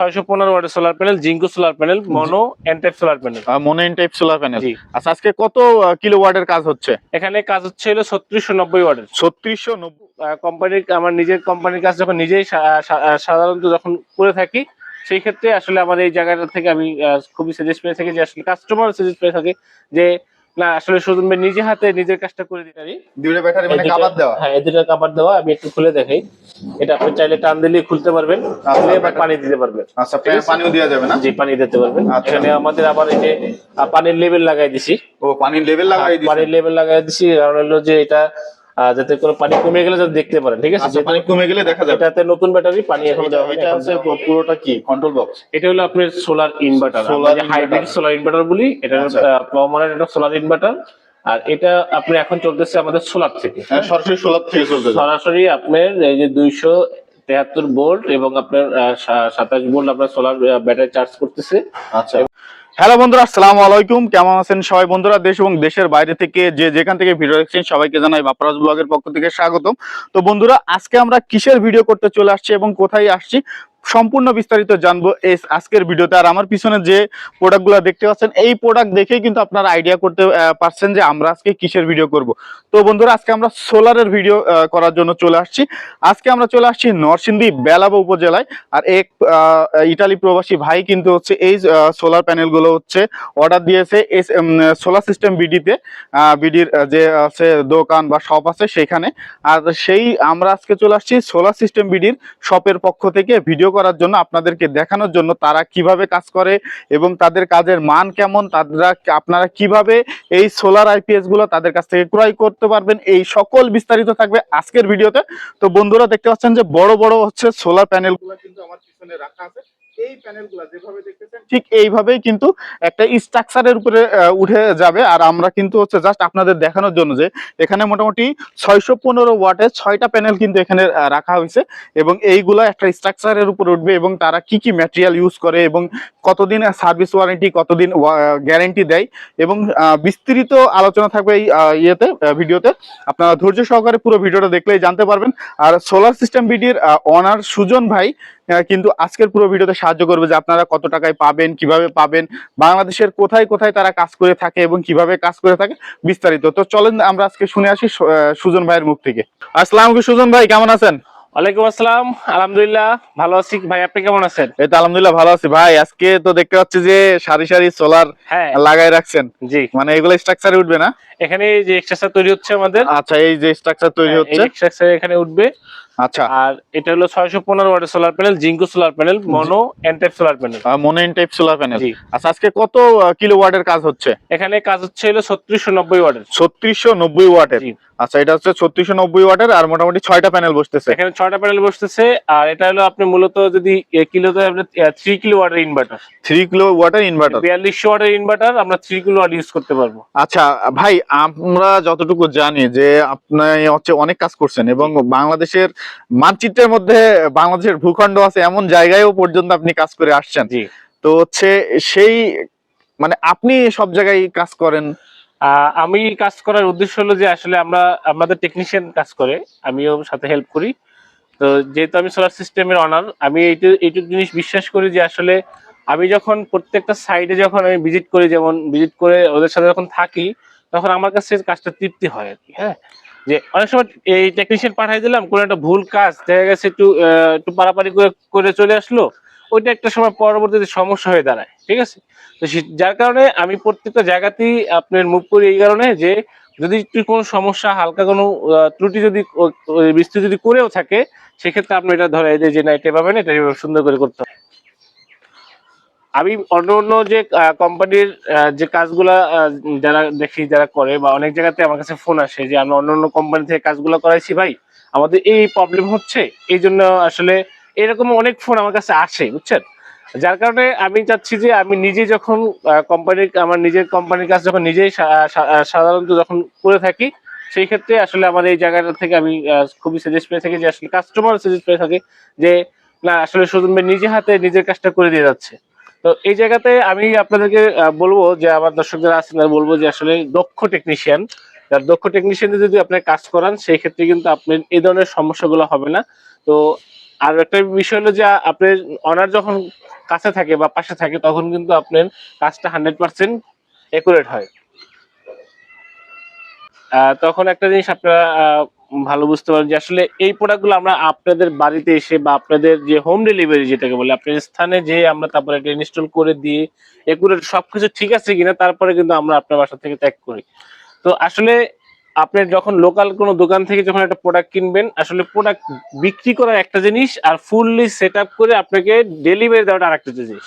ছয়শো পনেরো ওয়াটের solar panel Jinko solar panel mono N type solar panel solar panel আচ্ছা আজকে কত কিলো ওয়াটের কাজ হচ্ছে? এখানে কাজ হচ্ছে হলো ছত্রিশশো নব্বই ওয়াটের। ছত্রিশশো কোম্পানির আমার নিজের কোম্পানির কাজ যখন নিজেই সাধারণত যখন করে থাকি সেই ক্ষেত্রে আসলে আমার এই জায়গাটা থেকে আমি খুবই সাজেস্ট পেয়ে থাকি যে আসলে কাস্টমার সাজেস্ট পেয়ে থাকে যে না আসলে সুজন ভাই নিজে হাতে নিজের কাজটা করে দিতে পারি দুইটা ব্যাটারি দুটো- হ্যাঁ এই দুটো কাবার দেওয়া আমি একটু খুলে দেখাই। এটা আপনি চাইলে টান দিলে খুলতে পারবেন খুলে আবার পানি দিতে পারবেন। আচ্ছা পানিও দেওয়া যাবে না? জি পানি দিতে পারবেন। আচ্ছা। এখানে আমাদের আবার এই যে পানির লেভেল লাগাই দিছি। ও পানির লেভেল লাগাই দিয়েছে পানির লেভেল লাগাই দিছি। কারণ হলো যে এটা যাতে করে পানি কমে গেলে যাতে দেখতে পারেন ঠিক আছে? আচ্ছা পানি কমে গেলে দেখা যাবে। এটাতে নতুন ব্যাটারি পানি এখন দেওয়া এটা হচ্ছে পুরোটা কি? কন্ট্রোল বক্স এটা হলো আপনার solar inverter Solar hybrid solar inverter বলি এটা আচ্ছা। প্লমারের একটা সোলার ইনভার্টার আর এটা আপনি এখন চলতেছে আমাদের সোলার থেকে। হ্যাঁ, সরাসরি সোলার থেকে চলতে সরাসরি আপনার এই যে দুইশো তেহাত্তর ভোল্ট এবং আপনার সাতাশ ভোল্ট আপনার সোলার ব্যাটারি চার্জ করতেছে। আচ্ছা। হ্যালো বন্ধুরা আসসালামু আলাইকুম। কেমন আছেন সবাই? বন্ধুরা দেশ এবং দেশের বাইরে থেকে যে যেখান থেকে ভিডিও দেখছেন সবাইকে জানাই বাপরাজ ব্লগের পক্ষ থেকে স্বাগতম। তো বন্ধুরা আজকে আমরা কিসের ভিডিও করতে চলে আসছি এবং কোথায় আসছি সম্পূর্ণ বিস্তারিত জানব এই আজকের ভিডিওতে। আর আমার পিছনে যে প্রোডাক্টগুলো দেখতে পাচ্ছেন, এই প্রোডাক্ট দেখেই কিন্তু আপনারা আইডিয়া করতে পারছেন যে আমরা আজকে কিসের ভিডিও করব। তো বন্ধুরা, আজকে আমরা সোলারের ভিডিও করার জন্য চলে আসছি। আজকে আমরা চলে আসছি নরসিংদী বেলাবা উপজেলায়। আর এক ইটালি প্রবাসী ভাই কিন্তু হচ্ছে এই সোলার প্যানেলগুলো হচ্ছে অর্ডার দিয়েছে এস সোলার সিস্টেম বিডিতে বিডির যে আছে দোকান বা শপ আছে সেখানে। আর সেই, আমরা আজকে চলে আসছি সোলার সিস্টেম বিডির শপের পক্ষ থেকে ভিডিও করার জন্য আপনাদেরকে দেখানোর জন্য তারা কীভাবে কাজ করে এবং তাদের কাজের মান কেমন, তারা আপনারা কীভাবে এই সোলার আইপিএসগুলো তাদের কাছ থেকে ক্রয় করতে পারবেন, এই সকল বিস্তারিত থাকবে আজকের ভিডিওতে। তো বন্ধুরা দেখতে পাচ্ছেন যে বড় বড় হচ্ছে সোলার প্যানেলগুলো কিন্তু আমার পিছনে রাখা আছে। ঠিক এইভাবেই কিন্তু একটা স্ট্রাকচারের উপরে উঠে যাবে। আর আমরা কিন্তু হচ্ছে জাস্ট আপনাদের দেখানোর জন্য যে এখানে মোটামুটি ছয়শো পনেরো ওয়াটের ছয়টা প্যানেল কিন্তু এখানে রাখা হয়েছে এবং এইগুলো একটা স্ট্রাকচারের উপর উঠবে এবং তারা কি কি ম্যাটেরিয়াল ইউজ করে এবং কতদিন সার্ভিস ওয়ারেন্টি কতদিন গ্যারেন্টি দেয় এবং বিস্তৃত আলোচনা থাকবে এই ইয়েতে ভিডিওতে। আপনারা ধৈর্য সহকারে পুরো ভিডিওটা দেখলেই জানতে পারবেন। আর সোলার সিস্টেম বিডির অনার সুজন ভাই কিন্তু আজকের পুরো ভিডিওতে সাহায্য করবে যে আপনারা কত টাকায় পাবেন কীভাবে পাবেন বাংলাদেশের কোথায় কোথায় তারা কাজ করে থাকে এবং কীভাবে কাজ করে থাকে বিস্তারিত। তো চলেন আমরা আজকে শুনে আসি সুজন ভাইয়ের মুখ থেকে। আসসালাম সুজন ভাই কেমন আছেন? ওয়ালাইকুম আসসালাম আলহামদুলিল্লাহ ভালো আছি। ভাই আপনি কেমন আছেন? এই তো আলহামদুলিল্লাহ ভালো আছি। ভাই আজকে তো দেখতে পাচ্ছি যে সারি সারি সোলার হ্যাঁ। লাগাই রাখছেন। জি। মানে এগুলো স্ট্রাকচারে উঠবে না? এখানে যে এক্সট্রা তৈরি হচ্ছে আমাদের। আচ্ছা এই যে স্ট্রাকচার তৈরি হ্যাঁ, হচ্ছে। এখানে উঠবে। আচ্ছা। আর এটা হলো ওয়াটের solar panel Jinko solar panel mono N type solar panel solar panel আচ্ছা আজকে কত কাজ হচ্ছে? এখানে কাজ হচ্ছে হলো ওয়াটের। ওয়াটের। আচ্ছা এটা হচ্ছে ওয়াটের আর মোটামুটি ছয়টা প্যানেল বসতেছে। এখানে ছয়টা প্যানেল বসতেছে আর এটা হলো আপনি মূলত যদি কিলোতে আপনি থ্রি কিলো ওয়াটের ইনভার্টার থ্রি কিলো ওয়াটের ইনভার্টার বিয়াল্লিশশো ওয়াটের ইনভার্টার আমরা থ্রি কিলো ওয়াট ইউজ করতে পারব। আচ্ছা ভাই আমরা যতটুকু জানি যে আপনি হচ্ছে অনেক কাজ করছেন এবং বাংলাদেশের মানচিত্রের মধ্যে বাংলাদেশের ভূখণ্ড আছে এমন জায়গায়ও পর্যন্ত আপনি কাজ করে আসছেন। তো হচ্ছে সেই মানে আপনি সব জায়গায় কাজ করেন? আমি কাজ করার উদ্দেশ্য হলো যে আসলে আমরা আমাদের টেকনিশিয়ান কাজ করে আমিও সাথে হেল্প করি। তো যেহেতু আমি সোলার সিস্টেমের অনার আমি এইটু এইটুকু জিনিস বিশ্বাস করি যে আসলে আমি যখন প্রত্যেকটা সাইডে যখন আমি ভিজিট করি যেমন ভিজিট করে ওদের সাথে যখন থাকি তখন আমার কাছে কাজটা তৃপ্তি হয় আর কি হ্যাঁ? যে অনেক সময় এই টেকনিশিয়ান পাঠাই দিলাম, কোনো একটা ভুল কাজ দেখা গেছে একটু একটু পারাপারি করে করে চলে আসলো, ওইটা একটা সময় পরবর্তীতে সমস্যা হয়ে দাঁড়ায়, ঠিক আছে? তো যার কারণে আমি প্রত্যেকটা জায়গাতেই আপনার মুভ করি এই কারণে যে, যদি একটু কোনো সমস্যা, হালকা কোনো ত্রুটি যদি বিস্তৃতি যদি করেও থাকে, সেক্ষেত্রে আপনি এটা ধরে যে, না, এটা পাবেন এটা সুন্দর করে করতে হবে। আমি অন্য অন্য যে কোম্পানির যে কাজগুলা যারা দেখি, যারা করে বা অনেক জায়গাতে আমার কাছে ফোন আসে যে আমরা অন্য অন্য কোম্পানি থেকে কাজগুলো করাইছি ভাই, আমাদের এই প্রবলেম হচ্ছে। এই জন্য আসলে এরকম অনেক ফোন আমার কাছে আসে, বুঝছেন? যার কারণে আমি চাচ্ছি যে, আমি নিজে যখন কোম্পানির আমার নিজের কোম্পানির কাজ যখন নিজেই সাধারণত যখন করে থাকি, সেই ক্ষেত্রে আসলে আমার এই জায়গাটা থেকে আমি খুবই সাজেস্ট পেয়ে থাকি যে, আসলে কাস্টমার সাজেস্ট পেয়ে থাকে যে, না, আসলে সুজন নিজে হাতে নিজের কাজটা করে দিয়ে যাচ্ছে। তো এই জায়গাতে আমি আপনাদেরকে বলব যে আমার দর্শক যারা আছেন তারা বলব যে আসলে দক্ষ টেকনিশিয়ান যার দক্ষ টেকনিশিয়ান যদি আপনি কাজ করান, সেই ক্ষেত্রে কিন্তু আপনার এই ধরনের সমস্যাগুলো হবে না। তো আর একটা বিষয় হলো যে আপনার অনার যখন কাছে থাকে বা পাশে থাকে, তখন কিন্তু আপনার কাজটা হান্ড্রেড পার্সেন্ট একুরেট হয়। তখন একটা জিনিস আপনারা ভালো বুঝতে পারেন যে আসলে এই প্রোডাক্টগুলো আমরা আপনাদের বাড়িতে এসে বা আপনাদের যে হোম ডেলিভারি যেটাকে বলে, আপনার স্থানে যে আমরা তারপরে এটা ইনস্টল করে দিয়ে একুরেট সবকিছু ঠিক আছে কিনা তারপরে কিন্তু আমরা আপনার বাসা থেকে ত্যাগ করি। তো আসলে আপনি যখন লোকাল কোনো দোকান থেকে যখন একটা প্রোডাক্ট কিনবেন, আসলে প্রোডাক্ট বিক্রি করার একটা জিনিস আর ফুললি সেট করে আপনাকে ডেলিভারি দেওয়াটা আরেকটা জিনিস।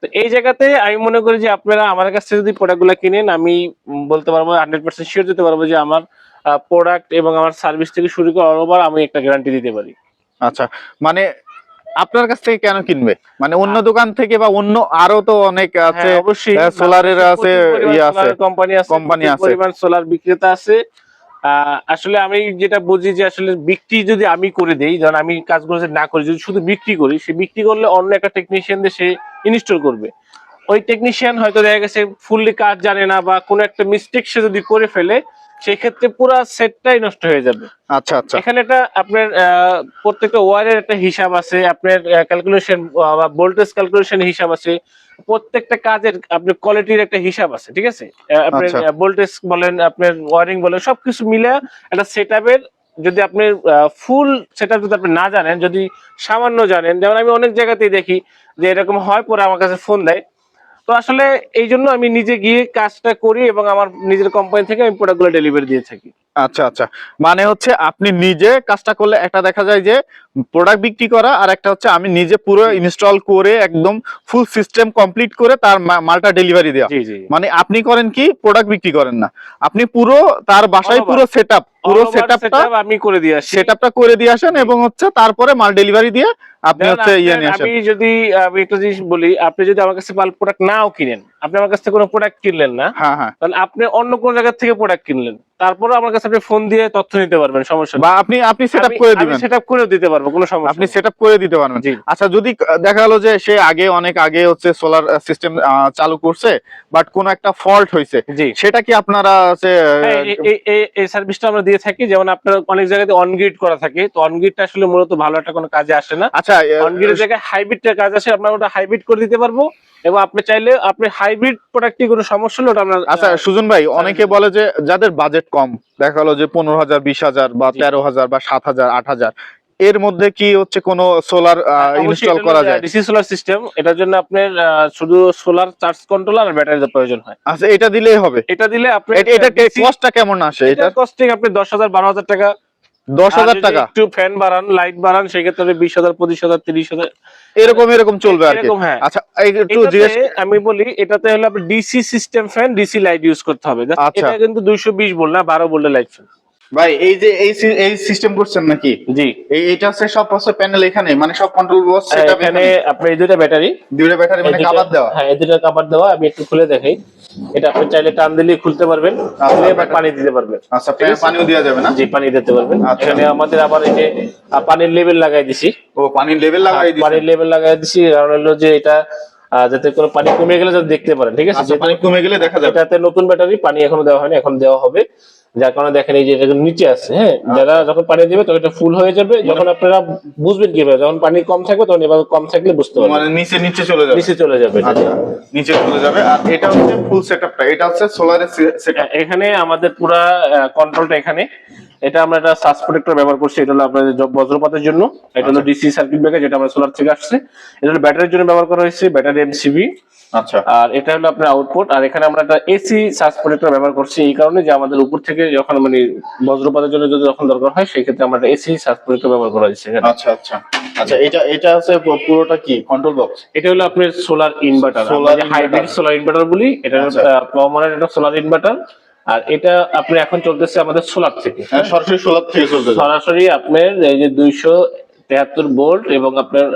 তো এই জায়গাতে আমি মনে করি যে আপনারা আমার কাছ থেকে যদি প্রোডাক্টগুলো কিনেন আমি বলতে পারব হান্ড্রেড পার্সেন্ট শিওর দিতে পারব যে আমার প্রোডাক্ট এবং আমার সার্ভিস থেকে শুরু করে অল ওভার আমি একটা গ্যারান্টি দিতে পারি। আচ্ছা মানে আপনার কাছ থেকে কেন কিনবে? মানে অন্য দোকান থেকে বা অন্য আরও তো অনেক আছে হ্যাঁ, অবশ্যই সোলারের আছে, ইয়ে কোম্পানি আছে কোম্পানি আছে। পরিমাণ সোলার বিক্রেতা আছে। আসলে আমি যেটা বুঝি যে আসলে বিক্রি যদি আমি করে দেই যেমন আমি কাজগুলো না করি যদি শুধু বিক্রি করি সে বিক্রি করলে অন্য একটা টেকনিশিয়ান দিয়ে সে ইনস্টল করবে। ওই টেকনিশিয়ান হয়তো দেখা গেছে ফুললি কাজ জানে না বা কোনো একটা মিস্টেক সে যদি করে ফেলে সেই ক্ষেত্রে পুরো সেটটাই নষ্ট হয়ে যাবে। আচ্ছা আচ্ছা। এখানে একটা আপনার প্রত্যেকটা ওয়ারের একটা হিসাব আছে আপনার ক্যালকুলেশন বা ভোল্টেজ ক্যালকুলেশন হিসাব আছে প্রত্যেকটা কাজের আপনার কোয়ালিটির একটা হিসাব আছে ঠিক আছে? আপনার আচ্ছা। ভোল্টেজ বলেন আপনার ওয়ারিং বলেন সবকিছু মিলে একটা সেট যদি আপনি ফুল সেটা যদি আপনি না জানেন, যদি সামান্য জানেন, যেমন আমি অনেক জায়গাতেই দেখি যে এরকম হয়, পরে আমার কাছে ফোন দেয়। তো আসলে এই জন্য আমি নিজে গিয়ে কাজটা করি এবং আমার নিজের কোম্পানি থেকে আমি প্রোডাক্টগুলো ডেলিভারি দিয়ে থাকি। আচ্ছা আচ্ছা। মানে হচ্ছে আপনি নিজে কাজটা করলে একটা দেখা যায় যে প্রোডাক্ট বিক্রি করা আর একটা হচ্ছে আমি নিজে পুরো ইনস্টল করে একদম ফুল সিস্টেম কমপ্লিট করে তার মালটা ডেলিভারি দেওয়া। মানে আপনি করেন কি প্রোডাক্ট বিক্রি করেন না। আপনি পুরো তার বাসায়. পুরো সেটআপ পুরো setup আমি করে দিয়ে আসি সেটআপটা করে দিয়ে আসেন এবং হচ্ছে তারপরে মাল ডেলিভারি দিয়ে আপনি হচ্ছে ইয়ে নিয়ে আসেন। আমি যদি আমি একটা জিনিস বলি আপনি যদি আমার কাছে মাল প্রোডাক্ট নাও কিনেন আপনি আমার কাছ থেকে কোনো প্রোডাক্ট কিনলেন না হ্যাঁ হ্যাঁ। তাহলে আপনি অন্য কোন জায়গা থেকে প্রোডাক্ট কিনলেন। তারপরে আমার কাছে আপনি ফোন দিয়ে তথ্য নিতে পারবেন সমস্যা বা আপনি আপনি সেটআপ করে দিবেন। সেটআপ করেও দিতে পারব কোনো সমস্যা আপনি। সেটআপ করে দিতে পারবেন। জি। আচ্ছা যদি দেখা গেল যে সে আগে অনেক আগে হচ্ছে সোলার সিস্টেম চালু করছে বাট কোন একটা ফল্ট হয়েছে জি। সেটা কি আপনারা হচ্ছে হ্যাঁ, এই- সার্ভিসটা আমরা দিয়ে থাকি যেমন আপনার অনেক জায়গাতে অনগ্রিড করা থাকে তো অনগ্রিডটা আসলে মূলত ভালো একটা কোনো কাজে আসে না। আচ্ছা অনগ্রিডের জায়গায় হাইব্রিডটা কাজ আসে আপনার ওটা হাইব্রিড করে দিতে পারব এবং আপনি চাইলে আপনি হাইব্রিড প্রোডাক্টে কোনো সমস্যা হলে ওটা আমরা আচ্ছা সুজন ভাই অনেকে বলে যে যাদের বাজেট কম দেখা গেলো যে পনেরো হাজার বিশ হাজার বা। তেরো হাজার বা সাত হাজার আট হাজার এর মধ্যে কি হচ্ছে কোনো সোলার ইনস্টল করা যায়? ডিসি সোলার সিস্টেম এটার জন্য আপনার শুধু সোলার চার্জ কন্ট্রোলার আর ব্যাটারির প্রয়োজন হয়। আচ্ছা এটা দিলেই হবে? এটা দিলে আপনি এটা কস্টটা কেমন আসে এটা এটা কস্টিং আপনি দশ হাজার বারো হাজার টাকা দশ হাজার টাকা? একটু ফ্যান বাড়ান লাইট বাড়ান সেক্ষেত্রে বিশ হাজার পঁচিশ হাজার তিরিশ হাজার এরকম এরকম চলবে আর এরকম হ্যাঁ। আচ্ছা একটু আমি বলি এটাতে হলো আপনি DC system fan DC light use করতে হবে। আচ্ছা। এটা কিন্তু দুইশো বিশ বল না বারো বললে লাইট ফ্যান ভাই এই যে এই এই সিস্টেম করছেন নাকি? জি। এটা হচ্ছে সব হচ্ছে প্যানেল এখানে মানে সব কন্ট্রোল বক্স সেটা এখানে আপনার এই দুইটা ব্যাটারি দুইটা ব্যাটারি মানে কাবার দেওয়া। হ্যাঁ এই দুইটা কাবার দেওয়া আমি একটু খুলে দেখাই। এটা আপনি চাইলে টান দিলে খুলতে পারবেন খুলে আবার পানি দিতে পারবেন। আচ্ছা পানিও দেওয়া যাবে না? জি পানি দিতে পারবেন। আচ্ছা। এখানে আমাদের আবার এই যে পানির লেভেল লাগাই দিছি। ও পানির লেভেল লাগাই দিয়েছে পানির লেভেল লাগাই দিছি কারণ হলো যে এটা যাতে কোনো পানি কমে গেলে যাতে দেখতে পারেন ঠিক আছে? আচ্ছা পানি কমে গেলে দেখা যাবে। এটাতে নতুন ব্যাটারি পানি এখনও দেওয়া হয়নি এখন দেওয়া হবে। যার কারণে দেখেন এই যে এটা নিচে আছে হ্যাঁ? যারা যখন পানি দেবে তখন এটা ফুল হয়ে যাবে। যখন আপনারা বুঝবেন কীভাবে যখন পানি কম থাকবে তখন এভাবে কম থাকলে বুঝতে পারবেন। মানে নিচে নিচে চলে যাবে। নিচে চলে যাবে আচ্ছা নিচে চলে যাবে। আর এটা হচ্ছে ফুল সেটআপটা এটা হচ্ছে সোলারের সেটআপ এখানে আমাদের পুরা কন্ট্রোলটা এখানে। এটা আমরা একটা সার্চ প্রোটেক্টর ব্যবহার করছি। এটা হলো আপনাদের বজ্রপাতের জন্য। এটা হলো ডিসি সার্কিট ব্রেকার যেটা আমরা সোলার থেকে আসছে। এটা হলো ব্যাটারির জন্য ব্যবহার করা হয়েছে ব্যাটারি এমসিবি আচ্ছা। আর এটা হলো আপনার আউটপুট আর এখানে আমরা একটা এসি সার্চ প্রোটেক্টর ব্যবহার করছি। এই কারণে যে আমাদের উপর থেকে যখন মানে বজ্রপাতের জন্য যদি যখন দরকার হয় সেই ক্ষেত্রে আমরা এসি প্রোটেক্টর ব্যবহার করা হয়েছে আচ্ছা আচ্ছা। আচ্ছা এটা এটা আছে পুরোটা কি? কন্ট্রোল বক্স এটা হলো আপনার solar inverter solar hybrid solar inverter বলি এটা আচ্ছা। এটা সোলার ইনভার্টার আর এটা আপনি এখন চলতেছে আমাদের সোলার থেকে। সরাসরি সোলার থেকে চলতেছে। সরাসরি আপনার এই যে দুইশো তেহাত্তর ভোল্ট এবং আপনার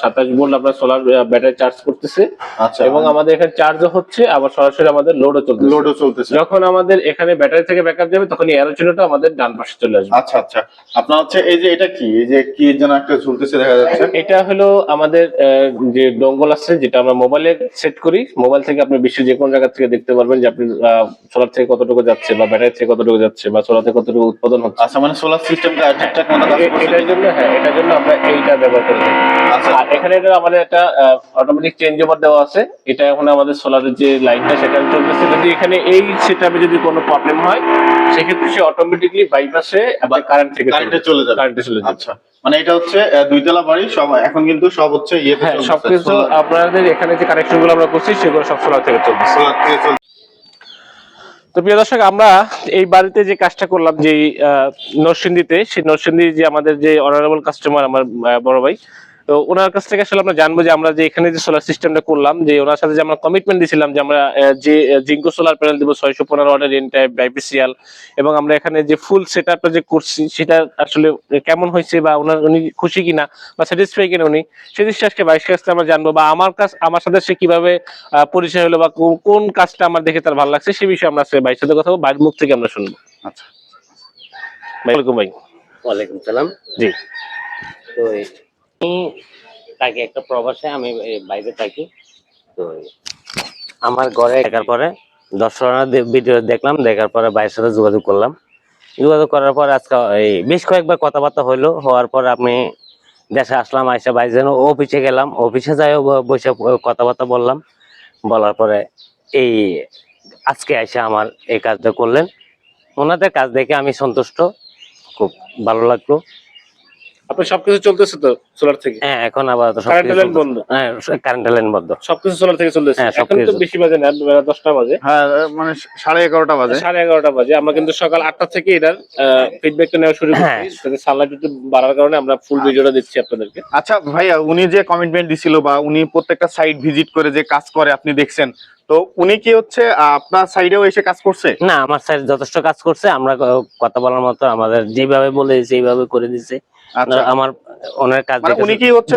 সাতাশ ভোল্ট আপনার সোলার ব্যাটারি চার্জ করতেছে। আচ্ছা। এবং আমাদের এখানে চার্জও হচ্ছে আবার সরাসরি আমাদের লোডও চলতেছে। লোডও চলতেছে। যখন আমাদের এখানে ব্যাটারি থেকে ব্যাকআপ যাবে তখন এই চিহ্নটা আমাদের ডান পাশে চলে আসবে। আচ্ছা আচ্ছা। আপনার হচ্ছে এই যে এটা কি? এই যে কি যেন একটা ঝুলতেছে দেখা যাচ্ছে। এটা হলো আমাদের যে ডঙ্গল আছে যেটা আমরা মোবাইলে সেট করি। মোবাইল থেকে আপনি বিশ্বের যে কোনো জায়গা থেকে দেখতে পারবেন যে আপনি সোলার থেকে কতটুকু যাচ্ছে বা ব্যাটারি থেকে কতটুকু যাচ্ছে বা সোলার থেকে কতটুকু উৎপাদন হচ্ছে। আচ্ছা মানে সোলার সিস্টেমটা ঠিকঠাক মতো কাজ করছে এটার জন্য হ্যাঁ এটার জন্য জন্য আমরা এইটা ব্যবহার করে থাকি। আচ্ছা। আর এখানে এটা আমাদের একটা অটোমেটিক চেঞ্জ ওভার দেওয়া আছে এটা এখন আমাদের সোলারের যে লাইনটা সেটা চলতেছে। যদি এখানে এই সেটআপে যদি কোনো প্রবলেম হয় সেক্ষেত্রে সে অটোমেটিকলি বাইপাসে কারেন্ট থেকে কারেন্টে চলে যাবে। কারেন্টে চলে যাবে। আচ্ছা। মানে এটা হচ্ছে দুইতলা বাড়ি সব এখন কিন্তু সব হচ্ছে হ্যাঁ সবকিছু আপনাদের এখানে যে কানেকশনগুলো আমরা করছি সেগুলো সব সোলার থেকে solar থেকে চলতেছে। তো প্রিয় দর্শক, আমরা এই বাড়িতে যে কাজটা করলাম, যে নরসিংদীতে, সেই নরসিংদী যে আমাদের যে অনারেবল কাস্টমার আমার বড় ভাই তো ওনার কাছ থেকে আসলে আমরা জানব যে আমরা যে এখানে যে সোলার সিস্টেমটা করলাম যে ওনার সাথে যে আমরা কমিটমেন্ট দিয়েছিলাম যে আমরা যে জিঙ্কো সোলার প্যানেল দিব ছয়শো পনেরো ওয়াটের এন টাইপ বাইপিসিয়াল এবং আমরা এখানে যে ফুল সেট আপটা যে করছি সেটা আসলে কেমন হয়েছে বা ওনার উনি খুশি কিনা বা স্যাটিসফাই কিনা উনি সেই জিনিসটা আজকে বাইশ কাছ থেকে আমরা জানব বা আমার কাছ আমার সাথে সে কীভাবে আহ, পরিচয় হলো বা কোন কাজটা আমার দেখে তার ভালো লাগছে সে বিষয়ে আমরা আজকে ভাইয়ের সাথে কথা বলব ভাইয়ের মুখ থেকে আমরা শুনব। আচ্ছা। ভাই ওয়ালাইকুম ভাই। ওয়ালাইকুম সালাম। জি। তো এই- আমি থাকি একটা প্রবাসে আমি বাইরে থাকি। তো আমার ঘরে দেখার পরে দর্শকরা ভিডিও দেখলাম, দেখার পরে ভাইয়ের সাথে যোগাযোগ করলাম। যোগাযোগ করার পরে আজকে এই বেশ কয়েকবার কথাবার্তা হইল, হওয়ার পর আমি দেশে আসলাম, আইসা ভাই যেন অফিসে গেলাম। অফিসে যাই বসে কথাবার্তা বললাম। বলার পরে এই আজকে এসে আমার এই কাজটা করলেন। ওনাদের কাজ দেখে আমি সন্তুষ্ট। খুব ভালো লাগল। আপনার সবকিছু চলতেছে তো সোলার থেকে? হ্যাঁ এখন আবার কারেন্ট লাইন বন্ধ? হ্যাঁ কারেন্ট লাইন বন্ধ। সবকিছু সোলার থেকে চলতেছে? হ্যাঁ, এখন তো সবকিছু। বেশি বাজে না বেলা দশটা বাজে। হ্যাঁ মানে সাড়ে এগারোটা বাজে। সাড়ে এগারোটা বাজে। আমরা কিন্তু সকাল আটটা থেকে এটার ফিডব্যাকটা নেওয়া শুরু হ্যাঁ। করছি। সানলাইট একটু বাড়ার কারণে আমরা ফুল ভিডিওটা দিচ্ছি আপনাদেরকে। আচ্ছা ভাইয়া উনি যে কমিটমেন্ট দিছিল বা উনি প্রত্যেকটা সাইট ভিজিট করে যে কাজ করে আপনি দেখছেন তো উনি কি হচ্ছে আপনার সাইডেও এসে কাজ করছে? না আমার স্যার যথেষ্ট কাজ করছে। আমরা কথা বলার মতো আমাদের যেভাবে বলে এইভাবে করে দিচ্ছে আচ্ছা আমার ওনার কাজ মানে উনি কি হচ্ছে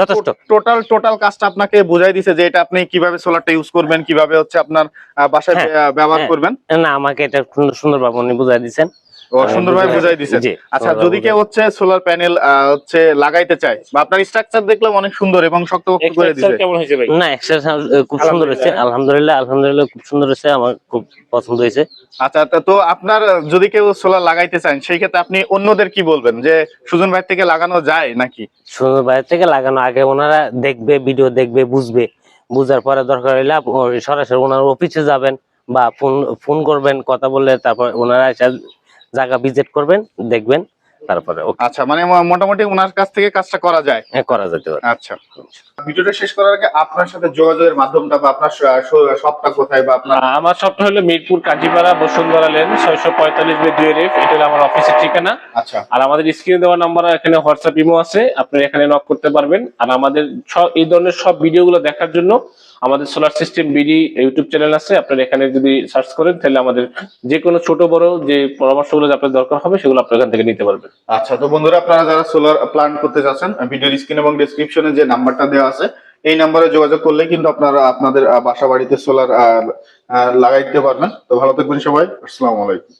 টোটাল টোটাল কাজটা আপনাকে বুঝাই দিছে যে এটা আপনি কীভাবে সোলারটা ইউজ করবেন কীভাবে হচ্ছে আপনার বাসায় হ্যাঁ, ব্যবহার হ্যাঁ। করবেন? না আমাকে এটা সুন্দর সুন্দরভাবে উনি বুঝাই দিচ্ছেন সুন্দরভাবে বুঝাই- বুঝাই দিছেন আচ্ছা যদি কেউ হচ্ছে সোলার প্যানেল হচ্ছে লাগাইতে চায় বা আপনার স্ট্রাকচার দেখলাম অনেক সুন্দর এবং শক্তপোক্ত করে Extra কেমন হয়েছে ভাই? না খুব সুন্দর হয়েছে আলহামদুলিল্লাহ আলহামদুলিল্লাহ খুব সুন্দর হয়েছে আমার খুব পছন্দ হয়েছে। আচ্ছা তো আপনার যদি কেউ সোলার লাগাইতে চান সেই ক্ষেত্রে আপনি অন্যদের কি বলবেন? যে সুজন ভাই থেকে লাগানো যায় নাকি? সুজন বাইরে থেকে লাগানো আগে ওনারা দেখবে ভিডিও দেখবে বুঝবে। বুঝার পরে দরকার হইলে সরাসরি ওনার অফিসে যাবেন বা ফোন ফোন করবেন কথা বললে তারপর ওনারা জায়গা ভিজিট করবেন দেখবেন তারপরে আচ্ছা মানে মোটামুটি ওনার কাছ থেকে কাজটা করা যায়? হ্যাঁ, করা যেতে পারে। আচ্ছা। ভিডিওটা শেষ করার আগে আপনার সাথে যোগাযোগের মাধ্যমটা বা আপনার শপটা কোথায় বা আপনার আমার সবটা হলো মিরপুর কাজীপাড়া বসুন্ধরা লেন ছয়শো পঁয়তাল্লিশ বাই দুই রেফ এটা হলো আমার অফিসের ঠিকানা। আচ্ছা। আর আমাদের স্ক্রিনে দেওয়া নাম্বার এখানে হোয়াটসঅ্যাপ ইমো আছে আপনি এখানে নক করতে পারবেন। আর আমাদের সব এই ধরনের সব ভিডিওগুলো দেখার জন্য আমাদের solar system BD YouTube channel আছে, আপনার এখানে যদি সার্চ করেন, তাহলে আমাদের যে কোনো ছোট বড় যে পরামর্শগুলো আপনার দরকার হবে, সেগুলো আপনার এখান থেকে নিতে পারবেন। আচ্ছা তো বন্ধুরা, আপনারা যারা সোলার প্ল্যান করতে চাচ্ছেন ভিডিওর স্ক্রিন এবং ডেসক্রিপশনে যে নাম্বারটা দেওয়া আছে, এই নাম্বারে যোগাযোগ করলে কিন্তু আপনারা আপনাদের বাসা বাড়িতে সোলার লাগাইতে পারবেন। তো ভালো থাকবেন সবাই, আসসালামু আলাইকুম।